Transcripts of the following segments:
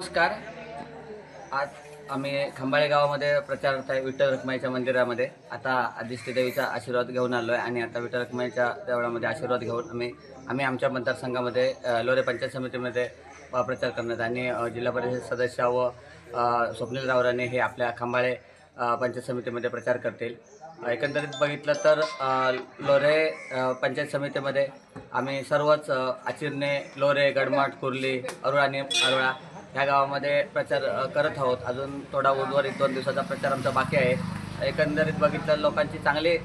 नमस्कार. आज आम्ही खंबाळे गावामध्ये प्रचार आहे विठ्ठल रखमाईच्या मंदिरामध्ये. आता आदिष्टी देवीचा आशीर्वाद घेऊन आलो आहे आणि आता विठ्ठल रखमाईच्या देवळामध्ये आशीर्वाद घेऊन आम्ही आम्ही आमच्या मतदारसंघामध्ये लोरे पंचायत समितीमध्ये प्रचार करण्यात आणि जिल्हा परिषद सदस्य व स्वप्नील रावराणे हे आपल्या खंबाळे पंचायत समितीमध्ये प्रचार करतील. एकंदरीत बघितलं तर लोरे पंचायत समितीमध्ये आम्ही सर्वच आचिरणे लोरे गडमाट कुर्ली अरुळा आणि अरुळा ह्या गावामध्ये प्रचार करत आहोत. अजून थोडा उर्वरित दोन दिवसाचा प्रचार आमचा बाकी आहे. एकंदरीत बघितलं लोकांची चांगली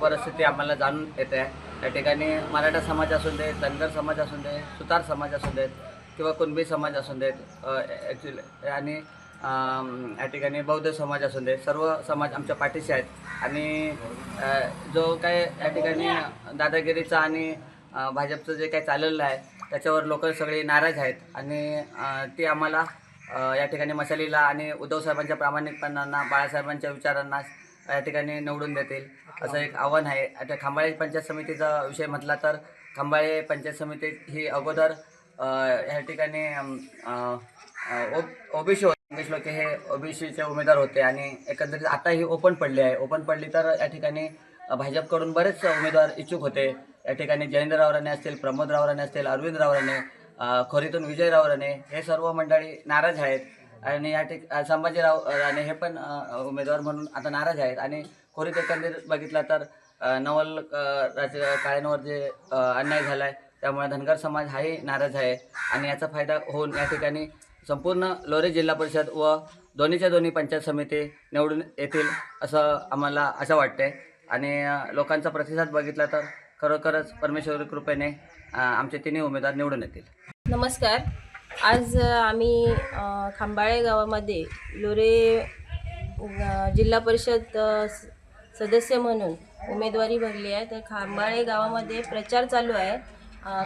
परिस्थिती आम्हाला जाणून येते त्या ठिकाणी मराठा समाज असून दे धनगर समाज असून दे सुतार समाज असून देत किंवा कुणबी समाज असून देत ॲक्च्युली आणि या ठिकाणी बौद्ध समाज असून दे सर्व समाज आमच्या पाठीशी आहेत. आणि जो काय या ठिकाणी दादागिरीचा आणि भाजपचं जे काही चाललेलं आहे त्याच्यावर लोक सगळे नाराज आहेत. आणि ते आम्हाला या ठिकाणी मशालीला आणि उद्धव साहेबांच्या प्रामाणिकपणांना बाळासाहेबांच्या विचारांना या ठिकाणी निवडून देतील. असं एक आव्हान आहे. आता खंबाळे पंचायत समितीचा विषय म्हटला तर खांबाळे पंचायत समिती ही अगोदर अ, या ठिकाणी ओबीसी मंगेश लोके हे ओबीसीचे उमेदवार होते आणि एकंदरीत आता ही ओपन पडली आहे. ओपन पडली तर या ठिकाणी भाजपकडून बरेच उमेदवार इच्छुक होते. या ठिकाणी जयेंद्र रावराने असतील प्रमोद रावराने असतील अरविंद रावराने खोरीतून विजय रावराने हे सर्व मंडळी नाराज आहेत. आणि या ठिक संभाजीराव राणे हे पण उमेदवार म्हणून आता नाराज आहेत. आणि खोरीत एकंदरीत बघितला तर नवल राज काळ्यांवर जे अन्याय झाला आहे त्यामुळे धनगर समाज हाही नाराज आहे. आणि याचा फायदा होऊन या ठिकाणी संपूर्ण लोरे जिल्हा परिषद व दोन्हीच्या दोन्ही पंचायत समिती निवडून येतील असं आम्हाला असं वाटते. आणि लोकांचा प्रतिसाद बघितला तर खरोखरच परमेश्वर कृपेने आमचे तिन्ही उमेदवार निवडून येतील. नमस्कार. आज आम्ही खांबाळे गावामध्ये लोरे जिल्हा परिषद स- सदस्य म्हणून उमेदवारी भरली आहे. तर खांबाळे गावामध्ये प्रचार चालू आहे.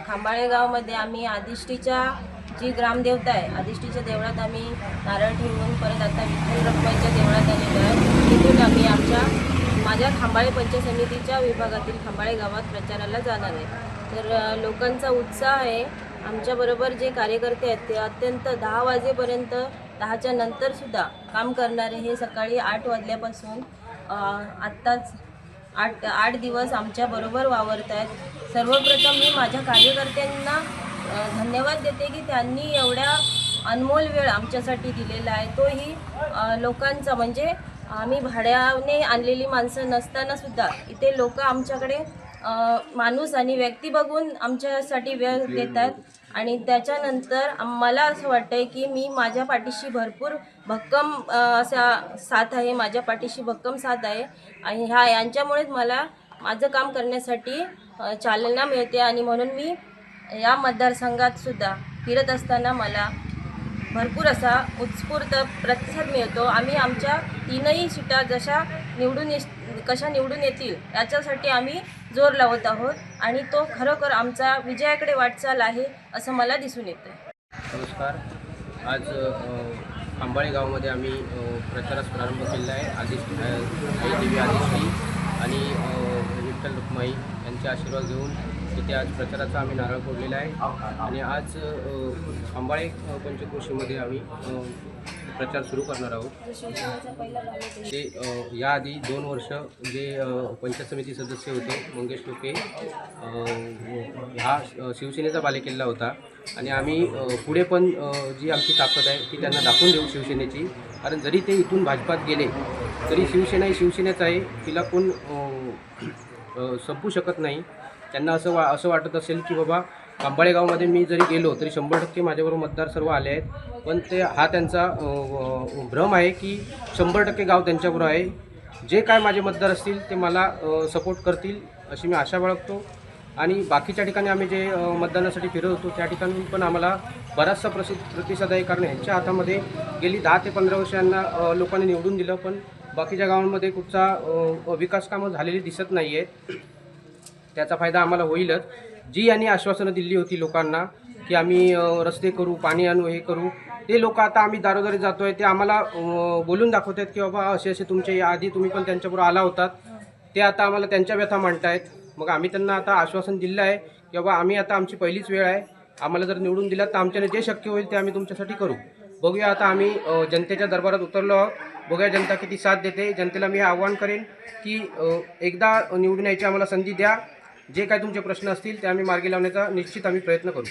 खांबाळे गावामध्ये आम्ही आदिष्टीच्या जी ग्रामदेवता आहे आदिष्टीच्या देवळात आम्ही नारळ ठेवून परत आता विठ्ठल रखमाईच्या देवळात आलेलो आहे. तिथून आम्ही आमच्या माझ्या खांबाळे पंचायत समितीच्या विभागातील खांबाळे गावात प्रचाराला जाणार आहे. तर लोकांचा उत्साह आहे. आमच्याबरोबर जे कार्यकर्ते आहेत ते अत्यंत दहा वाजेपर्यंत दहाच्या नंतरसुद्धा काम करणारे हे सकाळी आठ वाजल्यापासून आत्ताच आठ आठ दिवस आमच्याबरोबर वावरत आहेत. सर्वप्रथम मी माझ्या कार्यकर्त्यांना धन्यवाद देते की त्यांनी एवढ्या अनमोल वेळ आमच्यासाठी दिलेला आहे. तोही लोकांचा म्हणजे आम्ही भाड्याने आणलेली माणसं नसताना सुद्धा इथे लोक आमच्याकडे माणूस आणि व्यक्ती बघून आमच्यासाठी वेळ देतात. आणि त्याच्यानंतर मला असं वाटतंय की मी माझ्या पाठीशी भरपूर भक्कम असा साथ आहे माझ्या पाठीशी भक्कम साथ आहे. आणि ह्या यांच्यामुळेच मला माझं काम करण्यासाठी चालना मिळते. आणि म्हणून मी या मतदारसंघात सुद्धा फिरत असताना मला भरपूर असा उत्स्फूर्त प्रतिसाद मिळतो. आम्ही आमच्या तीनही सीटा जशा निवडून ये कशा निवडून येतील याच्यासाठी आम्ही जोर लावत आहोत आणि तो खरोखर आमचा विजयाकडे वाटचाल आहे असं मला दिसून येतं नमस्कार. आज अ, गावामध्ये आम्ही प्रचारास प्रारंभ केलेला आहे. आदिश आई देवी आदिश्री आणि विठ्ठल रुक्माई यांचे आशीर्वाद घेऊन तिथे आज प्रचाराचा आम्ही नारळ फोडलेला आहे. आणि आज अंबाळे पंचक्रोशीमध्ये आम्ही प्रचार सुरू करणार आहोत. ते याआधी दोन वर्ष जे पंचायत समिती सदस्य होते मंगेश लोके हा शिवसेनेचा बालेकिल्ला होता. आणि आम्ही पुढे पण जी आमची ताकद आहे ती त्यांना दाखवून देऊ शिवसेनेची. कारण जरी ते इथून भाजपात गेले तरी शिवसेना ही शिवसेनेच आहे. तिला कोण संपू शकत नाही. त्यांना असं वा असं वाटत असेल की बाबा आंबाळेगावमध्ये मी जरी गेलो तरी शंभर टक्के माझ्याबरोबर मतदार सर्व आले आहेत. पण ते हा त्यांचा भ्रम आहे की शंभर टक्के गाव त्यांच्याबरोबर आहे. जे काय माझे मतदार असतील ते मला सपोर्ट करतील अशी मी आशा बाळगतो. आणि बाकीच्या ठिकाणी आम्ही जे मतदानासाठी फिरत होतो त्या ठिकाणी पण आम्हाला बराचसा प्रसिद्ध प्रतिसाद आहे. कारण यांच्या हातामध्ये गेली दहा ते पंधरा वर्ष यांना लोकांनी निवडून दिलं. पण बाकीच्या गावांमध्ये कुठचा विकास कामं झालेली दिसत नाही आहेत त्याचा फायदा आम्हाला होईलच. जी यांनी आश्वासनं दिली होती लोकांना की आम्ही रस्ते करू पाणी आणू हे करू ते लोक आता आम्ही दारोदारी जातो आहे ते आम्हाला बोलून दाखवत आहेत की बाबा असे असे तुमचे आधी तुम्ही पण त्यांच्याबरोबर आला होतात. ते आता आम्हाला त्यांच्या व्यथा मांडतायत. मग आम्ही त्यांना आता आश्वासन दिलं आहे की बाबा आम्ही आता आमची पहिलीच वेळ आहे. आम्हाला जर निवडून दिलात तर आमच्याने जे शक्य होईल ते आम्ही तुमच्यासाठी करू. बघूया आता आम्ही जनतेच्या दरबारात उतरलो आहोत. बघूया जनता किती साथ देते. जनतेला मी आवाहन आव्हान करेन की एकदा निवडून यायची आम्हाला संधी द्या. जे काय तुमचे प्रश्न असतील ते आम्ही मार्गी लावण्याचा निश्चित आम्ही प्रयत्न करू.